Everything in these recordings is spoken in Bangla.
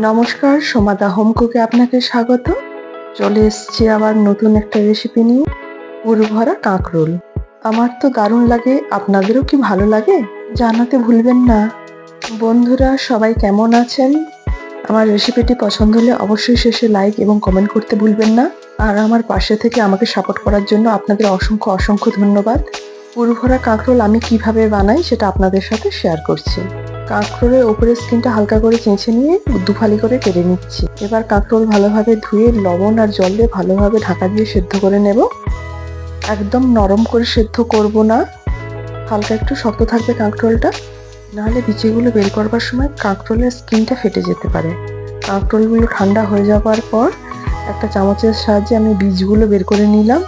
নমস্কার সোমাদা হোম কুকে আপনাকে স্বাগত। চলে এসছি আবার নতুন একটা রেসিপি নিয়ে পুরভরা কাঁকরোল। আমার তো দারুণ লাগে, আপনাদেরও কি ভালো লাগে? জানাতে ভুলবেন না। বন্ধুরা, সবাই কেমন আছেন? আমার রেসিপিটি পছন্দ হলে অবশ্যই শেষে লাইক এবং কমেন্ট করতে ভুলবেন না। আর আমার পাশে থেকে আমাকে সাপোর্ট করার জন্য আপনাদের অসংখ্য অসংখ্য ধন্যবাদ। পুরভরা কাঁকরোল আমি কীভাবে বানাই সেটা আপনাদের সাথে শেয়ার করছি। কাঁকরোলের ওপরের স্কিনটা হালকা করে চেঁচে নিয়ে দুফালি করে কেটে নিচ্ছি। এবার কাঁকরোল ভালোভাবে ধুয়ে, লবণ আর জল দিয়ে ভালোভাবে ঢাকা দিয়ে সেদ্ধ করে নেব। একদম নরম করে সেদ্ধ করব না। হালকা একটু শক্ত থাকবে কাঁকরোলটা। নাহলে বিচিগুলো বের করবার সময় কাঁকরোলের স্কিনটা ফেটে যেতে পারে। কাঁকরোলগুলো ঠান্ডা হয়ে যাওয়ার পর একটা চামচের সাহায্যে আমি বীজগুলো বের করে নিলাম।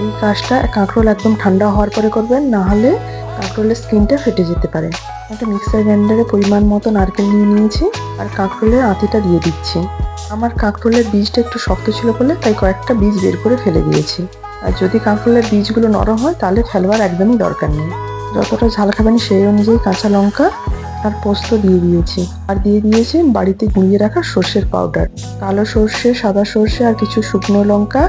এই কাজটা কাঁকরোল একদম ঠান্ডা হওয়ার পরে করবেন, নাহলে কাঁকরোলের স্কিনটা ফেটে যেতে পারে। একটা মিক্সার গ্রাইন্ডারে পরিমাণ মতো নারকেল নিয়ে নিয়েছি, আর কাঁকরোলের আঁতিটা দিয়ে দিচ্ছি। আমার কাঁকরোলের বীজটা একটু শক্ত ছিল বলে তাই কয়েকটা বীজ বের করে ফেলে দিয়েছি। আর যদি কাঁকরোলের বীজগুলো নরম হয়, তাহলে ফেলবার একদমই দরকার নেই। যতটা ঝাল খাবেন সেই অনুযায়ী কাঁচা লঙ্কা আর পোস্ত দিয়ে দিয়েছি। আর দিয়ে দিয়েছি বাড়িতে গুঁড়িয়ে রাখা সর্ষের পাউডার কালো সর্ষে, সাদা সর্ষে আর কিছু শুকনো লঙ্কা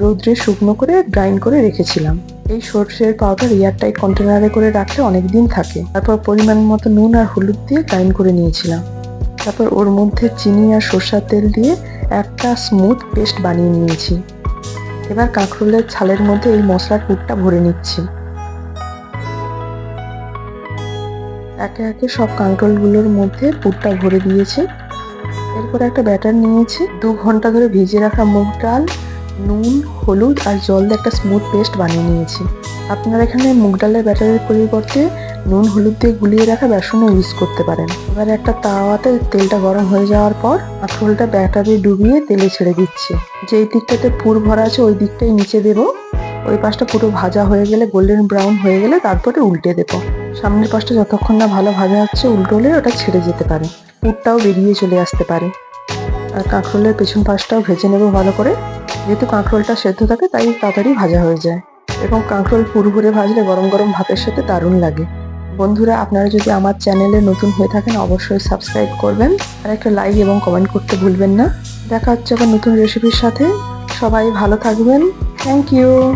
রৌদ্রে শুকনো করে গ্রাইন্ড করে রেখেছিলাম। এই সর্ষের পাউডার এয়ারটাইট কন্টেনারে করে রাখলে অনেক দিন থাকে। তারপর পরিমাণ মতো নুন আর হলুদ দিয়ে গ্রাইন্ড করে নিয়েছিলাম। তারপর ওর মধ্যে চিনি আর সর্ষার তেল দিয়ে একটা স্মুথ পেস্ট বানিয়ে নিয়েছি। এবার কাঁকরোলের ছালের মধ্যে এই মশলার পুরটা ভরে নিচ্ছি। একে একে সব কাঁকরোলগুলোর মধ্যে পুরটা ভরে দিয়েছি। এরপর একটা ব্যাটার নিয়েছি। দু ঘণ্টা ধরে ভিজে রাখা মুগ ডাল নুন, হলুদ আর জল দিয়ে একটা স্মুথ পেস্ট বানিয়ে নিয়েছি। আপনারা এখানে মুগ ডালের ব্যাটারের পরিবর্তে নুন, হলুদ দিয়ে গুলিয়ে রাখা বেসনও ইউজ করতে পারেন। এবার একটা তাওয়াতে তেলটা গরম হয়ে যাওয়ার পর কাঁকরোলটা ব্যাটারে ডুবিয়ে তেলে ছেড়ে দিচ্ছি। যেই দিকটাতে পুর ভরা আছে, ওই দিকটাই নিচে দেবো। ওই পাশটা পুরো ভাজা হয়ে গেলে গোল্ডেন ব্রাউন হয়ে গেলে তারপরে উল্টে দেবো। সামনের পাশটা যতক্ষণ না ভালো ভাজা হচ্ছে উল্টো হলে ওটা ছেড়ে যেতে পারে। পুরটাও বেরিয়ে চলে আসতে পারে। আর কাঁকরোলের পেছন পাশটাও ভেজে নেব ভালো করে। যেহেতু কাঁকরোলটা সেদ্ধ থাকে, তাই তাড়াতাড়ি ভাজা হয়ে যায়। এবং কাঁকরোল পুরোপুরে ভাজলে গরম গরম ভাতের সাথে দারুণ লাগে। বন্ধুরা, আপনারা যদি আমার চ্যানেলে নতুন হয়ে থাকেন, অবশ্যই সাবস্ক্রাইব করবেন আর একটা লাইক এবং কমেন্ট করতে ভুলবেন না। দেখা হচ্ছে আবার নতুন রেসিপির সাথে। সবাই ভালো থাকবেন। Thank you.